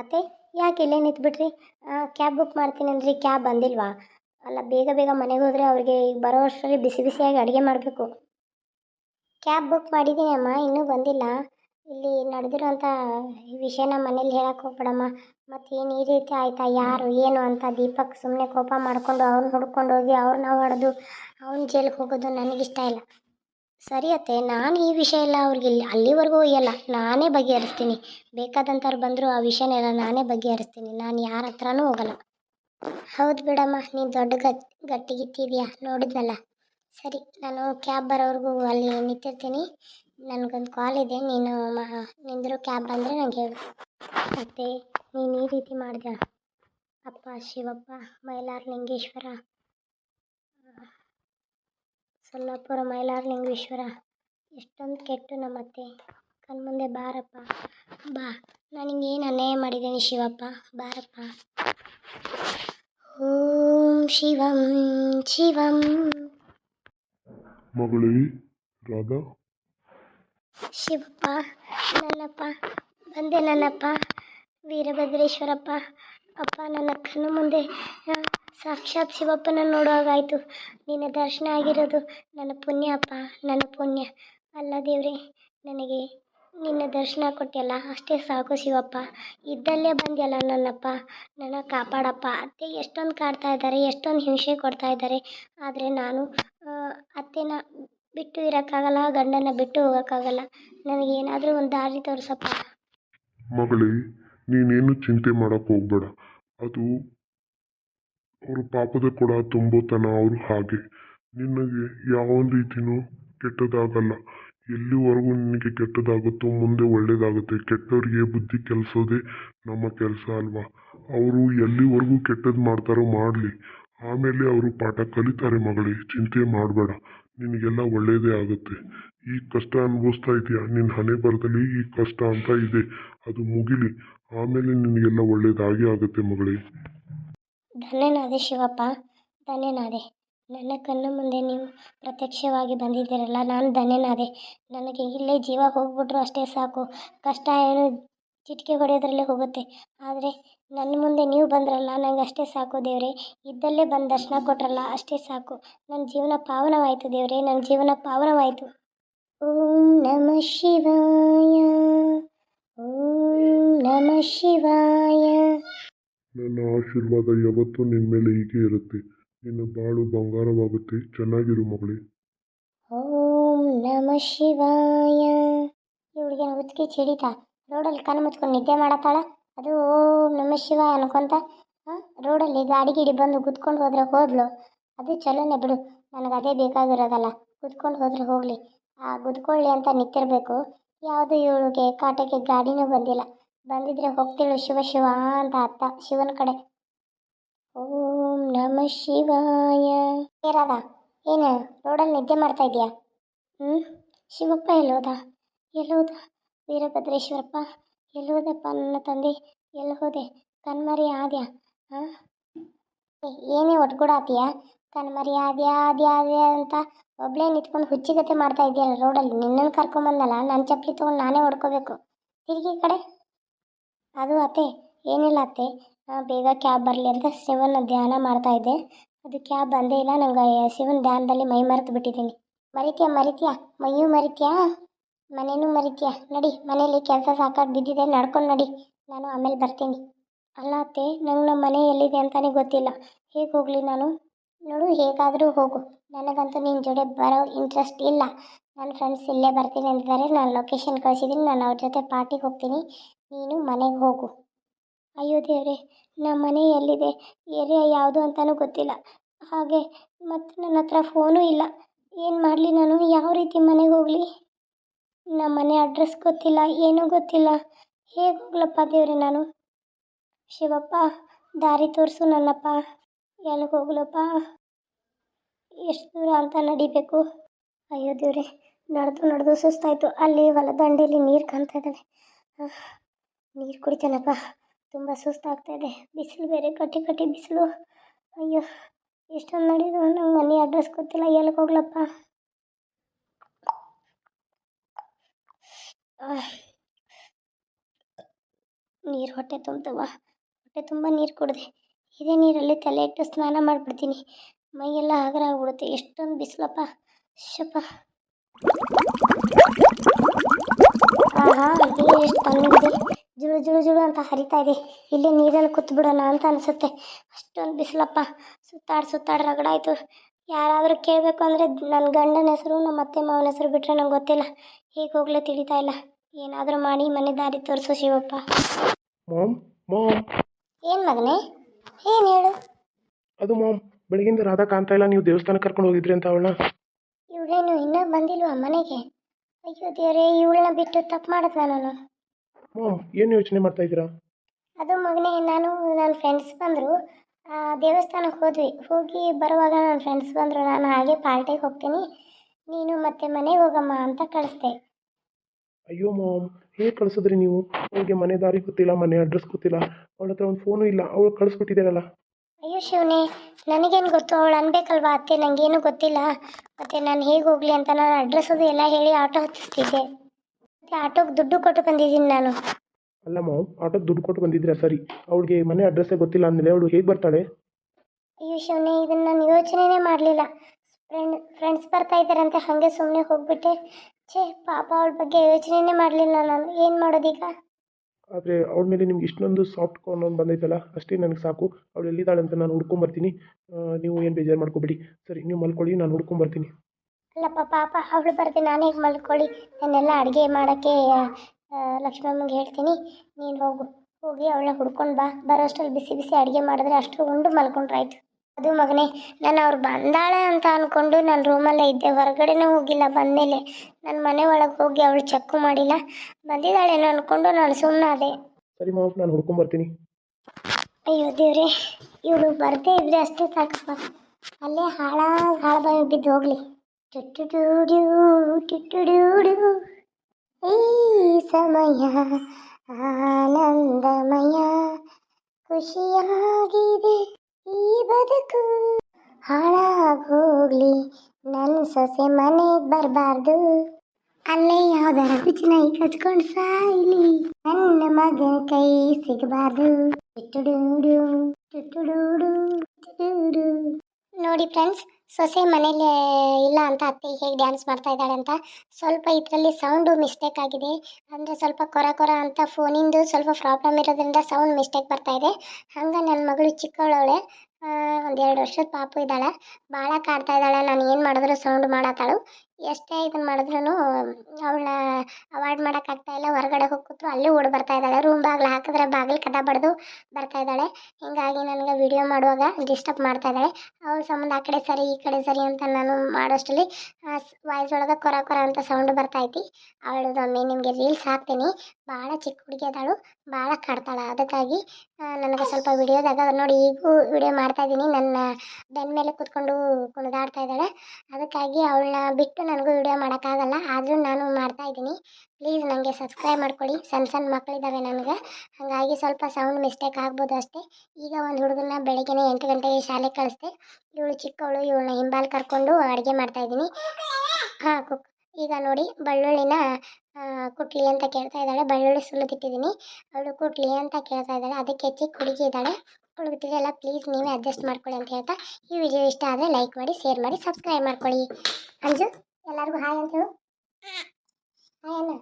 ಅತ್ತೆ, ಯಾಕೆ ಇಲ್ಲೇ ನಿಂತ್ಬಿಟ್ರಿ? ಕ್ಯಾಬ್ ಬುಕ್ ಮಾಡ್ತೀನಿ ಅಂದ್ರಿ ಕ್ಯಾಬ್ ಬಂದಿಲ್ವಾ? ಅಲ್ಲ, ಬೇಗ ಬೇಗ ಮನೆಗೆ ಹೋದರೆ ಅವ್ರಿಗೆ ಈಗ ಬರೋ ಅಷ್ಟರಲ್ಲಿ ಬಿಸಿ ಬಿಸಿಯಾಗಿ ಅಡುಗೆ ಮಾಡಬೇಕು. ಕ್ಯಾಬ್ ಬುಕ್ ಮಾಡಿದ್ದೀನಿ ಅಮ್ಮ, ಇನ್ನೂ ಬಂದಿಲ್ಲ. ಇಲ್ಲಿ ನಡೆದಿರೋಂಥ ವಿಷಯನ ಮನೇಲಿ ಹೇಳಕ್ಕೆ ಹೋಗ್ಬೇಡಮ್ಮ. ಮತ್ತು ಏನು ಈ ರೀತಿ ಆಯಿತಾ, ಯಾರು, ಏನು ಅಂತ ದೀಪಕ್ ಸುಮ್ಮನೆ ಕೋಪ ಮಾಡಿಕೊಂಡು ಅವ್ರನ್ನ ಹುಡ್ಕೊಂಡು ಹೋಗಿ ಅವ್ರನ್ನ ಹೊಡೆದು, ಅವ್ನ ಜೈಲಿಗೆ ಹೋಗೋದು ನನಗಿಷ್ಟ ಇಲ್ಲ. ಸರಿ ಅತ್ತೆ, ನಾನು ಈ ವಿಷಯ ಎಲ್ಲ ಅವ್ರಿಗೆ ಇಲ್ಲಿ ಅಲ್ಲಿವರೆಗೂ ಒಯ್ಯಲ್ಲ, ನಾನೇ ಬಗೆಹರಿಸ್ತೀನಿ. ಬೇಕಾದಂಥವ್ರು ಬಂದರೂ ಆ ವಿಷಯನೆಲ್ಲ ನಾನೇ ಬಗೆಹರಿಸ್ತೀನಿ, ನಾನು ಯಾರ ಹತ್ರನೂ ಹೋಗಲ್ಲ. ಹೌದು ಬಿಡಮ್ಮ, ನೀನು ದೊಡ್ಡ ಗಟ್ ಗಟ್ಟಿಗಿತ್ತಿದೆಯಾ ನೋಡಿದ್ನಲ್ಲ? ಸರಿ, ನಾನು ಕ್ಯಾಬ್ ಬರೋವರೆಗೂ ಅಲ್ಲಿ ನಿಂತಿರ್ತೀನಿ. ನನಗೊಂದು ಕಾಲ್ ಇದೆ, ನೀನು ಮ, ನಿಂದಿರೋ ಕ್ಯಾಬ್ ಬಂದರೆ ನನಗೆ ಹೇಳು. ಮತ್ತೆ ನೀನು ಈ ರೀತಿ ಮಾಡಿದೆ ಅಪ್ಪ, ಶಿವಪ್ಪ ಮೈಲಾರಲಿಂಗೇಶ್ವರ ಸೊಲ್ಲಾಪುರ ಮೈಲಾರಲಿಂಗೇಶ್ವರ. ಎಷ್ಟೊಂದು ಕೆಟ್ಟು ನಮ್ಮತ್ತೆ. ಕಣ್ಣು ಮುಂದೆ ಬಾರಪ್ಪ. ಬಾ ನನಗೇನು ಅನ್ಯಾಯ ಮಾಡಿದ್ದೀನಿ ಶಿವಪ್ಪ. ಬಾರಪ್ಪ. ಓಂ ಶಿವಂ ಶಿವಂ. ಮಗಳೇ ರಾಧಾ. ಶಿವಪ್ಪ ನನ್ನಪ್ಪ. ಬಂದೆ ನನ್ನಪ್ಪ. ವೀರಭದ್ರೇಶ್ವರಪ್ಪ. ಅಪ್ಪ ನನ್ನ ಕಣ್ಣು ಮುಂದೆ. ಸಾಕ್ಷಾತ್ ಶಿವಪ್ಪನ ನೋಡುವಾಗಾಯ್ತು. ನಿನ್ನ ದರ್ಶನ ಆಗಿರೋದು ನನ್ನ ಪುಣ್ಯ ಅಪ್ಪ, ನನ್ನ ಪುಣ್ಯ. ಅಲ್ಲ ದೇವರೇ, ನನಗೆ ನಿನ್ನ ದರ್ಶನ ಕೊಟ್ಟಿಯಲ್ಲ, ಅಷ್ಟೇ ಸಾಕು ಶಿವಪ್ಪ. ಇದ್ದಲ್ಲೇ ಬಂದ್ಯಲ್ಲ ನನ್ನಪ್ಪ. ನನ್ನ ಕಾಪಾಡಪ್ಪ. ಅತ್ತೆ ಎಷ್ಟೊಂದು ಕಾಡ್ತಾ ಇದ್ದಾರೆ, ಎಷ್ಟೊಂದು ಹಿಂಸೆ ಕೊಡ್ತಾ ಇದ್ದಾರೆ. ಆದರೆ ನಾನು ಅತ್ತೆನ ಬಿಟ್ಟು ಇರೋಕ್ಕಾಗಲ್ಲ, ಗಂಡನ ಬಿಟ್ಟು ಹೋಗೋಕ್ಕಾಗಲ್ಲ. ನನಗೇನಾದರೂ ಒಂದು ದಾರಿ ತೋರಿಸಪ್ಪ. ಮಗಳೇ, ನೀನೇನು ಚಿಂತೆ ಮಾಡೋಕ್ಕೆ ಹೋಗ್ಬೇಡ. ಅದು ಅವರು ಪಾಪದ ಕೊಡ ತುಂಬುತನ ಅವರು ಹಾಗೆ. ನಿನಗೆ ಯಾವ ರೀತಿನೂ ಕೆಟ್ಟದಾಗಲ್ಲ. ಎಲ್ಲಿವರೆಗೂ ನಿನಗೆ ಕೆಟ್ಟದಾಗುತ್ತೋ ಮುಂದೆ ಒಳ್ಳೇದಾಗುತ್ತೆ. ಕೆಟ್ಟವರಿಗೆ ಬುದ್ಧಿ ಕಲಿಸೋದೇ ನಮ್ಮ ಕೆಲಸ ಅಲ್ವಾ? ಅವರು ಎಲ್ಲಿವರೆಗೂ ಕೆಟ್ಟದ್ದು ಮಾಡ್ತಾರೋ ಮಾಡಲಿ. ಆಮೇಲೆ ಅವರು ಪಾಠ ಕಲಿತಾರೆ ಮಗಳೇ, ಚಿಂತೆ ಮಾಡಬೇಡ. ನಿನಗೆಲ್ಲ ಒಳ್ಳೆಯದೇ ಆಗುತ್ತೆ. ಈ ಕಷ್ಟ ಅನುಭವಿಸ್ತಾ ಇದೆಯಾ ನಿನ್ನ ಹಣೆ ಬರದಲ್ಲಿ ಈ ಕಷ್ಟ ಅಂತ ಇದೆ. ಅದು ಮುಗಿಲಿ. ಆಮೇಲೆ ನಿನಗೆಲ್ಲ ಒಳ್ಳೆಯದಾಗೇ ಆಗುತ್ತೆ ಮಗಳೇ. ಧನ್ಯನಾದೆ ಶಿವಪ್ಪ, ಧನ್ಯನಾದೆ. ನನ್ನ ಕಣ್ಣು ಮುಂದೆ ನೀವು ಪ್ರತ್ಯಕ್ಷವಾಗಿ ಬಂದಿದ್ದೀರಲ್ಲ, ನಾನು ಧನ್ಯನಾದೆ. ನನಗೆ ಇಲ್ಲೇ ಜೀವ ಹೋಗ್ಬಿಟ್ರು ಅಷ್ಟೇ ಸಾಕು. ಕಷ್ಟ ಏನು ಚಿಟಿಕೆ ಹೊಡೆಯೋದ್ರಲ್ಲೇ ಹೋಗುತ್ತೆ. ಆದರೆ ನನ್ನ ಮುಂದೆ ನೀವು ಬಂದ್ರಲ್ಲ, ನಂಗೆ ಅಷ್ಟೇ ಸಾಕು ದೇವರೇ. ಇದ್ದಲ್ಲೇ ಬಂದು ದರ್ಶನ ಕೊಟ್ರಲ್ಲ, ಅಷ್ಟೇ ಸಾಕು. ನನ್ನ ಜೀವನ ಪಾವನವಾಯಿತು ದೇವರೇ, ನನ್ನ ಜೀವನ ಪಾವನವಾಯಿತು. ಓಂ ನಮಃ ಶಿವಾಯ, ಓಂ ನಮಃ ಶಿವಾಯ. ನನ್ನ ಆಶೀರ್ವಾದ ಯಾವತ್ತೂ ನಿನ್ನ ಮೇಲೆ ಹೀಗೆ ಇರುತ್ತೆ. ನಿನ್ನ ಬಾಳು ಬಂಗಾರವಾಗುತ್ತೆ. ಚೆನ್ನಾಗಿರು ಮಗಳೇ. ಓಂ ನಮ ಶಿವಾಯ. ಇವಳಿಗೆ ಹುಚ್ಚಿಗೆ ಚಿಡಿತಾ, ರೋಡಲ್ಲಿ ಕಣ್ಣು ಮುಚ್ಕೊಂಡು ನಿದ್ದೆ ಮಾಡತ್ತಾಳ? ಅದು ಓಂ ನಮ ಶಿವಾಯ ಅನ್ಕೊಂತ ರೋಡಲ್ಲಿ ಗಾಡಿ ಗಿಡಿ ಬಂದು ಕುತ್ಕೊಂಡು ಹೋದ್ರೆ ಹೋದ್ಲು. ಅದು ಚಲೋನೆ ಬಿಡು, ನನಗೆ ಅದೇ ಬೇಕಾಗಿರೋದಲ್ಲ. ಕುತ್ಕೊಂಡು ಹೋದ್ರೆ ಹೋಗಲಿ. ಆ, ಗುದ್ಕೊಳ್ಳಿ ಅಂತ ನಿಂತಿರ್ಬೇಕು. ಯಾವುದು ಇವಳಿಗೆ ಕಾಟಕ್ಕೆ ಗಾಡಿನೂ ಬಂದಿಲ್ಲ. ಬಂದಿದ್ರೆ ಹೋಗ್ತಿಳು ಶಿವ ಶಿವ ಅಂತ ಅತ್ತ ಶಿವನ ಕಡೆ. ಓಂ ನಮಃ ಶಿವಾಯ. ಏರಾದ ಏನು ರೋಡಲ್ಲಿ ನಿದ್ದೆ ಮಾಡ್ತಾ ಇದೀಯಾ ಹ್ಞೂ ಶಿವಪ್ಪ ಎಲ್ಲೋದ? ಎಲ್ಲೋದ? ವೀರಭದ್ರೇಶ್ವರಪ್ಪ, ಎಲ್ಲೋದಪ್ಪ ನನ್ನ ತಂದೆ? ಎಲ್ಲಿ ಹೋದೆ? ಕಣ್ಮರಿ ಆದ್ಯಾ? ಹಾಂ? ಏನೇ ಒಟ್ಗೂಡಾತೀಯ? ಕಣ್ಮರಿ ಆದ್ಯಾ ಆದ್ಯಾ ಆದ್ಯಾ ಅಂತ ಒಬ್ಬಳೇ ನಿಂತ್ಕೊಂಡು ಹುಚ್ಚಿಗತೆ ಮಾಡ್ತಾ ಇದೆಯಲ್ಲ ರೋಡಲ್ಲಿ. ನಿನ್ನನ್ನು ಕರ್ಕೊಂಬಂದಲ್ಲ ನನ್ನ ಚಪ್ಪಲಿ ತೊಗೊಂಡು ನಾನೇ ಹೊಡ್ಕೋಬೇಕು. ತಿರುಗಿ ಕಡೆ. ಅದು ಅತ್ತೆ, ಏನಿಲ್ಲ ಅತ್ತೆ. ಬೇಗ ಕ್ಯಾಬ್ ಬರಲಿ ಅಂತ ಶಿವನ ಧ್ಯಾನ ಮಾಡ್ತಾ ಇದ್ದೆ. ಅದು ಕ್ಯಾಬ್ ಬಂದೇ ಇಲ್ಲ, ನಂಗೆ ಶಿವನ ಧ್ಯಾನದಲ್ಲಿ ಮೈ ಮರೆತು ಬಿಟ್ಟಿದ್ದೀನಿ. ಮರಿತೀಯಾ ಮರಿತೀಯಾ, ಮೈಯೂ ಮರಿತೀಯಾ? ಮನೇನೂ ಮರಿತೀಯಾ? ನಡಿ ಮನೇಲಿ ಕೆಲಸ ಸಾಕಾಗಿ ಬಿದ್ದಿದೆ, ನಡ್ಕೊಂಡು ನಡಿ. ನಾನು ಆಮೇಲೆ ಬರ್ತೀನಿ. ಅಲ್ಲ ಅತ್ತೆ, ನಂಗೆ ನಮ್ಮ ಮನೆ ಎಲ್ಲಿದೆ ಅಂತಲೇ ಗೊತ್ತಿಲ್ಲ. ಹೇಗೆ ಹೋಗಲಿ ನಾನು? ನೋಡು, ಹೇಗಾದರೂ ಹೋಗು. ನನಗಂತೂ ನಿನ್ನ ಜೊತೆ ಬರೋ ಇಂಟ್ರೆಸ್ಟ್ ಇಲ್ಲ. ನನ್ನ ಫ್ರೆಂಡ್ಸ್ ಇಲ್ಲೇ ಬರ್ತೀನಿ ಅಂತಿದ್ದಾರೆ ನಾನು ಲೊಕೇಶನ್ ಕಳಿಸಿದ್ದೀನಿ ನಾನು ಅವ್ರ ಜೊತೆ ಪಾರ್ಟಿಗೆ ಹೋಗ್ತೀನಿ. ನೀನು ಮನೆಗೆ ಹೋಗು. ಅಯ್ಯೋ ದೇವ್ರೆ ನಮ್ಮ ಮನೆ ಎಲ್ಲಿದೆ? ಏರಿಯಾ ಯಾವುದು ಅಂತಲೂ ಗೊತ್ತಿಲ್ಲ. ಹಾಗೆ ಮತ್ತು ನನ್ನ ಹತ್ರ ಫೋನೂ ಇಲ್ಲ. ಏನು ಮಾಡಲಿ ನಾನು? ಯಾವ ರೀತಿ ಮನೆಗೆ ಹೋಗಲಿ? ನಮ್ಮ ಮನೆ ಅಡ್ರೆಸ್ ಗೊತ್ತಿಲ್ಲ. ಏನೂ ಗೊತ್ತಿಲ್ಲ. ಹೇಗೆ ಹೋಗ್ಲಪ್ಪ ದೇವ್ರೆ ನಾನು? ಶಿವಪ್ಪ, ದಾರಿ ತೋರಿಸು ನನ್ನಪ್ಪ. ಎಲ್ಲಿಗೆ ಹೋಗ್ಲಪ್ಪ? ಎಷ್ಟು ದೂರ ಅಂತ ನಡಿಬೇಕು? ಅಯ್ಯೋ ದೇವ್ರೆ, ನಡೆದು ನಡೆದು ಸುಸ್ತಾಯಿತು. ಅಲ್ಲಿ ಹೊಲ ದಂಡೆಯಲ್ಲಿ ನೀರು ಕಾಣ್ತಾ ಇದ್ದಾವೆ ನೀರು ಕುಡಿತೇನಪ್ಪ. ತುಂಬ ಸುಸ್ತಾಗ್ತಾ ಇದೆ ಬಿಸಿಲು ಬೇರೆ, ಕಟ್ಟಿ ಕಟ್ಟಿ ಬಿಸಿಲು. ಅಯ್ಯೋ, ಎಷ್ಟೊಂದು ನಡೆದು ನಂಗೆ ಮನೆ ಅಡ್ರೆಸ್ ಗೊತ್ತಿಲ್ಲ. ಎಲ್ಲಿಗೆ ಹೋಗ್ಲಪ್ಪ? ನೀರು ಹೊಟ್ಟೆ ತುಂಬ್ತವ ಹೊಟ್ಟೆ ತುಂಬ ನೀರು ಕುಡಿದೆ. ಇದೇ ನೀರಲ್ಲಿ ತಲೆ ಇಟ್ಟು ಸ್ನಾನ ಮಾಡಿಬಿಡ್ತೀನಿ. ಮೈಯೆಲ್ಲ ಹಗರ ಆಗ್ಬಿಡುತ್ತೆ ಎಷ್ಟೊಂದು ಬಿಸಿಲಪ್ಪ. ಶಪ್ಪ. ಆಹಾ ಇದೇ ಎಷ್ಟು ತಣ್ಣಗಿದೆ ಜುಳು ಜುಳು ಜುಳು ಅಂತ ಹರಿತಾ ಇದೆ. ಇಲ್ಲೇ ನೀರಲ್ಲಿ ಕೂತ್ಬಿಡೋಣ ಅಂತ ಅನಿಸುತ್ತೆ. ಅಷ್ಟೊಂದು ಬಿಸಿಲಪ್ಪ. ಸುತ್ತಾಡಿ ಸುತ್ತಾಡಿ ರಗಡಾಯ್ತು ಯಾರಾದರೂ ಕೇಳಬೇಕು ಅಂದರೆ ನನ್ನ ಗಂಡನ ಹೆಸರು ನಮ್ಮ ಅತ್ತೆ ಮಾವನ ಹೆಸರು ಬಿಟ್ಟರೆ ನಂಗೆ ಗೊತ್ತಿಲ್ಲ. ಹೇಗೆ ಹೋಗ್ಲೇ ತಿಳಿತಾ ಇಲ್ಲ. ಏನಾದರೂ ಮಾಡಿ ಮನೆ ದಾರಿ ತೋರಿಸು ಶಿವಪ್ಪ. Ma'am ma'am. ಏನು ಮಗನೇ? ಏನು ಹೇಳು? ಅದು ಮಾಮ್. ಬೆಳಗಿಂದ ರಾಧಾ ಕಾಣ್ತಾ ಇಲ್ಲ ನೀವು ದೇವಸ್ಥಾನಕ್ಕೆ ಕರ್ಕೊಂಡು ಹೋಗಿದ್ರಿ ಅಂತ ಅವಳನ್ನ. ಇವಳೇನು ಇನ್ನೂ ಬಂದಿಲ್ವಾ ಮನೆಗೆ? ಅಯ್ಯೋ ದೇವರೇ ಇವಳನ್ನ ಬಿಟ್ಟು ತಪ್ಪು ಮಾಡಿದ್ನ ನಾನು? ಮಾಮ್ ಏನು ಯೋಚನೆ ಮಾಡ್ತಾ ಇದ್ದೀರಾ? ಅದು ಮಗನೇ ನಾನು ನನ್ನ ಫ್ರೆಂಡ್ಸ್ ಬಂದರು. ದೇವಸ್ಥಾನಕ್ಕೆ ಹೋದ್ವಿ. ಹೋಗಿ ಬರುವಾಗ ನನ್ನ ಫ್ರೆಂಡ್ಸ್ ಬಂದರು ನಾನು ಹಾಗೆ ಪಾರ್ಟಿಗೆ ಹೋಗ್ತೀನಿ. ನೀನು ಮತ್ತೆ ಮನೆಗೆ ಹೋಗಮ್ಮ ಅಂತ ಕಳಿಸ್ದೆ. ಅಯ್ಯೋ ಮಾಮ್ ಹೇಗೆ ಕಳಿಸಿದ್ರಿ ನೀವು? ಅವಳಿಗೆ ಮನೆ ದಾರಿ ಗೊತ್ತಿಲ್ಲ ಮನೆ ಅಡ್ರೆಸ್ ಗೊತ್ತಿಲ್ಲ. ಅವಳ ಹತ್ರ ಒಂದು ಫೋನು ಇಲ್ಲ ಅವಳು ಕಳಿಸ್ಬಿಟ್ಟಿದ್ದೀರಲ್ಲ ಅಯ್ಯೋ ಶಿವನೇ ನನಗೇನು ಗೊತ್ತು? ಅವಳು ಅನ್ಬೇಕಲ್ವಾ ಅತ್ತೆ? ನನಗೇನು ಗೊತ್ತಿಲ್ಲ. ಮತ್ತೆ ನಾನು ಹೇಗೆ ಹೋಗಲಿ ಅಂತ ನಾನು ಅಡ್ರೆಸ್ ಅದು ಎಲ್ಲ ಹೇಳಿ ಆಟೋ ಹತ್ತಿಸ್ತಿದ್ದೆ. ಮತ್ತು ಆಟೋಗೆ ದುಡ್ಡು ಕೊಟ್ಟು ಬಂದಿದ್ದೀನಿ ನಾನು. ಅಲ್ಲ ಆಟೋಗೆ ದುಡ್ಡು ಕೊಟ್ಟು ಬಂದಿದ್ದೀರಾ? ಸರಿ. ಅವಳಿಗೆ ಮನೆ ಅಡ್ರೆಸ್ಸೇ ಗೊತ್ತಿಲ್ಲ ಅಂದಮೇಲೆ ಅವಳು ಹೇಗೆ ಬರ್ತಾಳೆ? ಅಯ್ಯೋ ಶಿವನೇ ಇದನ್ನು ನಾನು ಯೋಚನೆನೇ ಮಾಡಲಿಲ್ಲ. ಫ್ರೆಂಡ್ ಫ್ರೆಂಡ್ಸ್ ಬರ್ತಾ ಇದ್ದಾರೆ ಅಂತ ಹಾಗೆ ಸುಮ್ಮನೆ ಹೋಗ್ಬಿಟ್ಟೆ. ಛೇ ಪಾಪ ಅವಳ ಬಗ್ಗೆ ಯೋಚನೆನೇ ಮಾಡಲಿಲ್ಲ ನಾನು. ಏನು ಮಾಡೋದೀಗ? ಆದರೆ ಅವಳ ಮೇಲೆ ನಿಮ್ಗೆ ಇಷ್ಟೊಂದು ಸಾಫ್ಟ್ ಕಾರ್ನ್ ಬಂದೈತಲ್ಲ, ಅಷ್ಟೇ ನನಗೆ ಸಾಕು. ಅವಳು ಎಲ್ಲಿದ್ದಾಳೆ ಅಂತ ನಾನು ಹುಡ್ಕೊಂಬರ್ತೀನಿ ನೀವು ಏನು ಬೇಜಾರು ಮಾಡ್ಕೊಬೇಡಿ. ಸರಿ, ನೀವು ಮಲ್ಕೊಳ್ಳಿ, ನಾನು ಹುಡ್ಕೊಂಬರ್ತೀನಿ ಅಲ್ಲಪ್ಪ, ಪಾಪ, ಅವಳು ಬರ್ತೀನಿ ನಾನು ಹೇಗೆ ಮಲ್ಕೊಳ್ಳಿ? ನನ್ನೆಲ್ಲ ಅಡುಗೆ ಮಾಡೋಕ್ಕೆ ಲಕ್ಷ್ಮಮ್ಮಗೆ ಹೇಳ್ತೀನಿ. ನೀನು ಹೋಗು. ಹೋಗಿ ಅವಳನ್ನ ಹುಡ್ಕೊಂಡು ಬಾ. ಬರೋಷ್ಟರಲ್ಲಿ ಬಿಸಿ ಬಿಸಿ ಅಡುಗೆ ಮಾಡಿದ್ರೆ ಅಷ್ಟು ಉಂಡು ಮಲ್ಕೊಂಡ್ರಾಯ್ತು. ಅದು ಮಗನೇ ನಾನು ಅವ್ರು ಬಂದಾಳೆ ಅಂತ ಅಂದ್ಕೊಂಡು ನಾನು ರೂಮಲ್ಲೇ ಇದ್ದೆ. ಹೊರಗಡೆನೂ ಹೋಗಿಲ್ಲ ಬಂದಮೇಲೆ ನನ್ನ ಮನೆ ಒಳಗೆ ಹೋಗಿ ಅವಳು ಚೆಕ್ ಮಾಡಿಲ್ಲ. ಬಂದಿದ್ದಾಳೇನೋ ಅಂದ್ಕೊಂಡು ನಾನು ಸುಮ್ಮನಾದೆ ಸರಿ ಮಾವ ನಾನು ಹುಡ್ಕೊಂಬರ್ತೀನಿ ಅಯ್ಯೋ ದೇವ್ರೆ ಇವಳು ಬರದೇ ಇದ್ರೆ ಅಷ್ಟೇ ಸಾಕಪ್ಪ. ಅಲ್ಲೇ ಹಾಳ ಹಾಳ ಬಾಯಿ ಬಿದ್ದು ಹೋಗ್ಲಿ. ಈ ಸಮಯ ಆನಂದಮಯ ಖುಷಿಯಾಗಿದೆ. ಈ ಬದುಕು ಹಾಳಾಗೋಗ್ಲಿ. ನನ್ನ ಸೊಸೆ ಮನೆಗೆ ಬರಬಾರ್ದು. ಅಲ್ಲೇ ಯಾವ್ದಾರ ಬಿಚ್ಚನಾಯಿ ಕಚ್ಕೊಂಡು ಸಾಯ್ಲಿ ನನ್ನ ಮಗನ ಕೈ ಸಿಗಬಾರ್ದು. ನೋಡಿ ಫ್ರೆಂಡ್ಸ್, ಸೊಸೆ ಮನೇಲಿ ಇಲ್ಲ ಅಂತ ಅತ್ತೆ ಹೇಗೆ ಡ್ಯಾನ್ಸ್ ಮಾಡ್ತಾ ಇದ್ದಾಳೆ ಅಂತ ಸ್ವಲ್ಪ ಇದರಲ್ಲಿ ಸೌಂಡು ಮಿಸ್ಟೇಕ್ ಆಗಿದೆ. ಅಂದರೆ ಸ್ವಲ್ಪ ಕೊರ ಕೊರ ಅಂತ ಫೋನಿಂದು ಸ್ವಲ್ಪ ಪ್ರಾಬ್ಲಮ್ ಇರೋದ್ರಿಂದ ಸೌಂಡ್ ಮಿಸ್ಟೇಕ್ ಬರ್ತಾ ಇದೆ. ಹಂಗೆ ನನ್ನ ಮಗಳು ಚಿಕ್ಕವಳವಳೆ ಒಂದೆರಡು ವರ್ಷದ ಪಾಪು ಇದ್ದಾಳೆ. ಭಾಳ ಕಾಡ್ತಾ ಇದ್ದಾಳೆ. ನಾನು ಏನು ಮಾಡಿದ್ರು ಸೌಂಡ್ ಮಾಡತ್ತಾಳು ಎಷ್ಟೇ ಇದನ್ನು ಮಾಡಿದ್ರು ಅವಳನ್ನ ಅವಾಯ್ಡ್ ಇಲ್ಲ. ಹೊರಗಡೆ ಹೋಗಿ ಕೂತ್ರು ಅಲ್ಲೇ ಓಡಿ ಬರ್ತಾ ಇದ್ದಾಳೆ. ರೂಮ್ ಬಾಗಿಲು ಹಾಕಿದ್ರೆ ಬಾಗಿಲು ಕದ ಬಡ್ದು ಬರ್ತಾ ಇದ್ದಾಳೆ. ಹೀಗಾಗಿ ನನಗೆ ವಿಡಿಯೋ ಮಾಡುವಾಗ ಡಿಸ್ಟರ್ಬ್ ಮಾಡ್ತಾ ಇದ್ದಾಳೆ. ಅವಳ ಸಂಬಂಧ ಆ ಕಡೆ ಸರಿ, ಈ ಕಡೆ ಸರಿ ಅಂತ ನಾನು ಮಾಡೋಷ್ಟರಲ್ಲಿ ವಾಯ್ಸ್ ಒಳಗೆ ಕೊರ ಕೊರ ಅಂತ ಸೌಂಡ್ ಬರ್ತೈತಿ ಅವಳದೊಮ್ಮೆ ನಿಮಗೆ ರೀಲ್ಸ್ ಹಾಕ್ತೀನಿ. ಭಾಳ ಚಿಕ್ಕ ಹುಡುಗಿ ಅದಾಳು. ಭಾಳ ಕಾಡ್ತಾಳೆ. ಅದಕ್ಕಾಗಿ ನನಗೆ ಸ್ವಲ್ಪ ವಿಡಿಯೋದಾಗ ನೋಡಿ ಈಗೂ ವಿಡಿಯೋ ಮಾಡ್ತಾ ಇದ್ದೀನಿ ನನ್ನ ಬೆನ್ನ ಮೇಲೆ ಕೂತ್ಕೊಂಡು ಕುಣಿದಾಡ್ತಾ ಇದ್ದಾಳೆ. ಅದಕ್ಕಾಗಿ ಅವಳನ್ನ ಬಿಟ್ಟು ನನಗೂ ವಿಡಿಯೋ ಮಾಡೋಕ್ಕಾಗಲ್ಲ, ಆದರೂ ನಾನು ಮಾಡ್ತಾ ಇದ್ದೀನಿ. ಪ್ಲೀಸ್ ನನಗೆ ಸಬ್ಸ್ಕ್ರೈಬ್ ಮಾಡ್ಕೊಳ್ಳಿ ಸಣ್ಣ ಸಣ್ಣ ಮಕ್ಕಳಿದ್ದಾವೆ ನನಗೆ. ಹಾಗಾಗಿ ಸ್ವಲ್ಪ ಸೌಂಡ್ ಮಿಸ್ಟೇಕ್ ಆಗ್ಬೋದು ಅಷ್ಟೇ. ಈಗ ಒಂದು ಹುಡುಗನ ಬೆಳಗ್ಗೆ ಎಂಟು ಗಂಟೆಗೆ ಶಾಲೆಗೆ ಕಳಿಸ್ದೆ. ಇವಳು ಚಿಕ್ಕವಳು, ಇವಳನ್ನ ಹಿಂಬಾಲ್ ಕರ್ಕೊಂಡು ಅಡುಗೆ ಮಾಡ್ತಾ ಇದ್ದೀನಿ. ಹಾಂ, ಕುಕ್, ಈಗ ನೋಡಿ ಬಳ್ಳುಳ್ಳಿನ ಕುಟ್ಲಿ ಅಂತ ಕೇಳ್ತಾ ಇದ್ದಾಳೆ. ಬೆಳ್ಳುಳ್ಳಿ ಸುಲಿದಿಟ್ಟಿದ್ದೀನಿ. ಅವಳು ಕುಟ್ಲಿ ಅಂತ ಕೇಳ್ತಾ ಇದ್ದಾಳೆ. ಅದಕ್ಕೆ ಚಿಕ್ಕ ಹುಡುಗಿ ಇದ್ದಾಳೆ. ಹುಡುಗುತ್ತಿದೆಯಲ್ಲ ಪ್ಲೀಸ್ ನೀವೇ ಅಡ್ಜಸ್ಟ್ ಮಾಡ್ಕೊಳ್ಳಿ ಅಂತ ಹೇಳ್ತಾ ಈ ವಿಡಿಯೋ ಇಷ್ಟ ಆದರೆ ಲೈಕ್ ಮಾಡಿ ಶೇರ್ ಮಾಡಿ ಸಬ್ಸ್ಕ್ರೈಬ್ ಮಾಡ್ಕೊಳ್ಳಿ. ಅಂಜು? ಎಲ್ಲರಿಗೂ ಹಾಯ್ ಅಂತ ಹೇಳು ಹಾಯ್ ಅನ್ನ